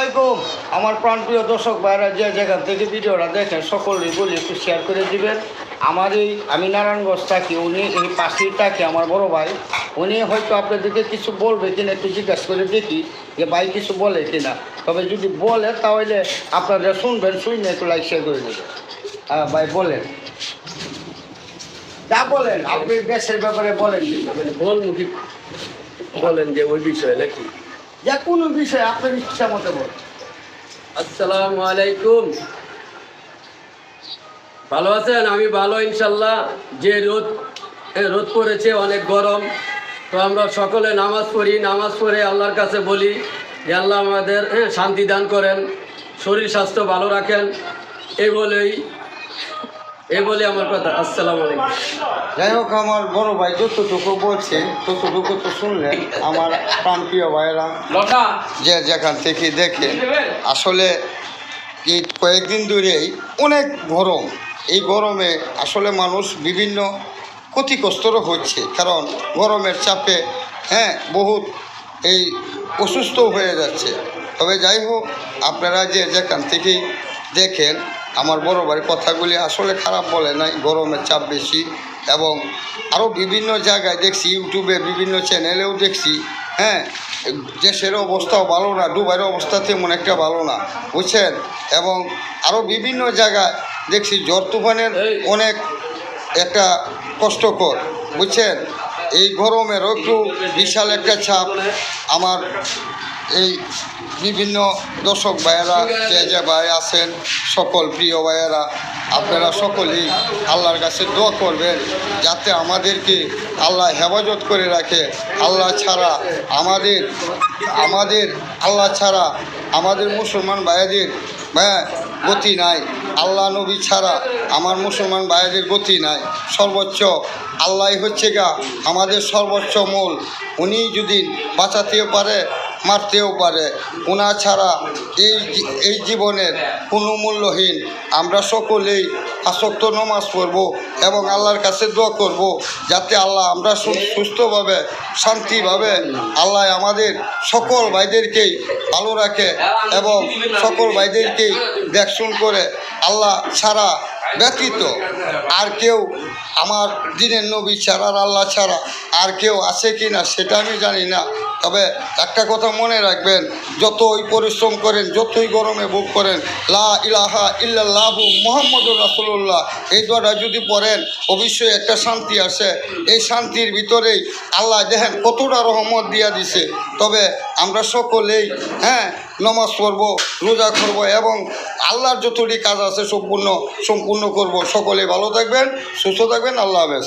আসসালামাইকুম আমার প্রাণপ্রিয় দর্শক ভাইরা যে জায়গা থেকে ভিডিওটা দেখেন, সকলেই বলি, একটু শেয়ার করে দিবেন। আমার এই আমি নারায়ণগঞ্জ থাকি, উনি এই পাশেই থাকি আমার বড় ভাই। উনি হয়তো আপনাদেরকে কিছু বলবে কিনা একটু জিজ্ঞাসা করে দেখি যে ভাই কিছু বলে কিনা। তবে যদি বলে, তাহলে আপনারা শুনবেন, শুনে একটু লাইক শেয়ার করে দেবেন হ্যাঁ ভাই, বলেন। যা বলেন, আপনি দেশের ব্যাপারে বলেন। বলমুখী বলেন যে ওই বিষয়ে নাকি। যা কোনো বিষয় আপনার ইচ্ছা মতো বলেন। আসসালামু আলাইকুম। ভালো আছেন? আমি ভালো ইনশাল্লাহ যে রোদ রোদ পড়েছে অনেক গরম। তো আমরা সকলে নামাজ পড়ি নামাজ পড়ে আল্লাহর কাছে বলি যে আল্লাহ আমাদের হ্যাঁ, শান্তি দান করেন শরীর স্বাস্থ্য ভালো রাখেন। এই বলেই এই বলে আমার কথা আসসালামু আলাইকুম। যাই হোক আমার বড় ভাই যতটুকু বলছে ততটুকু তো শুনলেন। আমার প্রাণপ্রিয় ভাইয়েরা যে যেখান থেকে দেখে আসলে এই কয়েকদিন ধরেই অনেক গরম। এই গরমে আসলে মানুষ বিভিন্ন ক্ষতিগ্রস্তর হচ্ছে কারণ গরমের চাপে হ্যাঁ বহুত এই অসুস্থ হয়ে যাচ্ছে। তবে যাই হোক আপনারা যে যেখান থেকেই দেখেন আমার বড় ভাইয়ের কথাগুলি আসলে খারাপ বলে নাই গরমের চাপ বেশি এবং আরও বিভিন্ন জায়গায় দেখছি ইউটিউবে বিভিন্ন চ্যানেলেও দেখছি হ্যাঁ দেশের অবস্থাও ভালো না দুবাইয়ের অবস্থা তেমন একটা ভালো না বুঝছেন? এবং আরও বিভিন্ন জায়গায় দেখছি জ্বর তুফানের অনেক একটা কষ্টকর বুঝছেন? এই গরমেরও একটু বিশাল একটা ছাপ আমার এই বিভিন্ন দর্শক ভাইয়েরা, যে যে ভাই আছেন, সকল প্রিয় ভাইয়েরা, আপনারা সকলেই আল্লাহর কাছে দোয়া করবেন যাতে আমাদেরকে আল্লাহ হেফাজত করে রাখে। আল্লাহ ছাড়া আমাদের আমাদের, আল্লাহ ছাড়া আমাদের মুসলমান ভাইয়াদের হ্যাঁ গতি নাই। আল্লাহ নবী ছাড়া আমার মুসলমান ভাইয়াদের গতি নাই। সর্বোচ্চ আল্লাহ হচ্ছে গা, আমাদের সর্বোচ্চ মূল। উনি যদি বাঁচাতেও পারে মারতেও পারে। ওনা ছাড়া এই এই জীবনের কোনো মূল্যহীন। আমরা সকলেই আসক্ত নমাজ পড়ব এবং আল্লাহর কাছে দোয়া করব যাতে আল্লাহ আমরা সুস্থভাবে, শান্তিভাবে আল্লাহ আমাদের সকল ভাইদেরকেই ভালো রাখে এবং সকল ভাইদেরকেই দেখশুন করে আল্লাহ ছাড়া ব্যতীত আর কেউ আমার দিনের নবী ছাড়া আল্লাহ ছাড়া আর কেউ আছে কি না, সেটা আমি জানি না। তবে একটা কথা মনে রাখবেন, যতই পরিশ্রম করেন, যতই গরমে ভোগ করেন, লা ইলাহা ইল্লাল্লাহু মোহাম্মদুর রাসুল্লাহ এই দোয়াটা যদি পড়েন, অবশ্যই একটা শান্তি আসে। এই শান্তির ভিতরেই আল্লাহ দেখেন কতটা রহমত দিয়া দিছে। তবে আমরা সকলেই হ্যাঁ নমাজ পড়ব, রোজা করব এবং আল্লাহর যতটি কাজ আছে সম্পূর্ণ সম্পূর্ণ করব। সকলে ভালো থাকবেন, সুস্থ থাকবেন, আল্লাহ হাফেজ।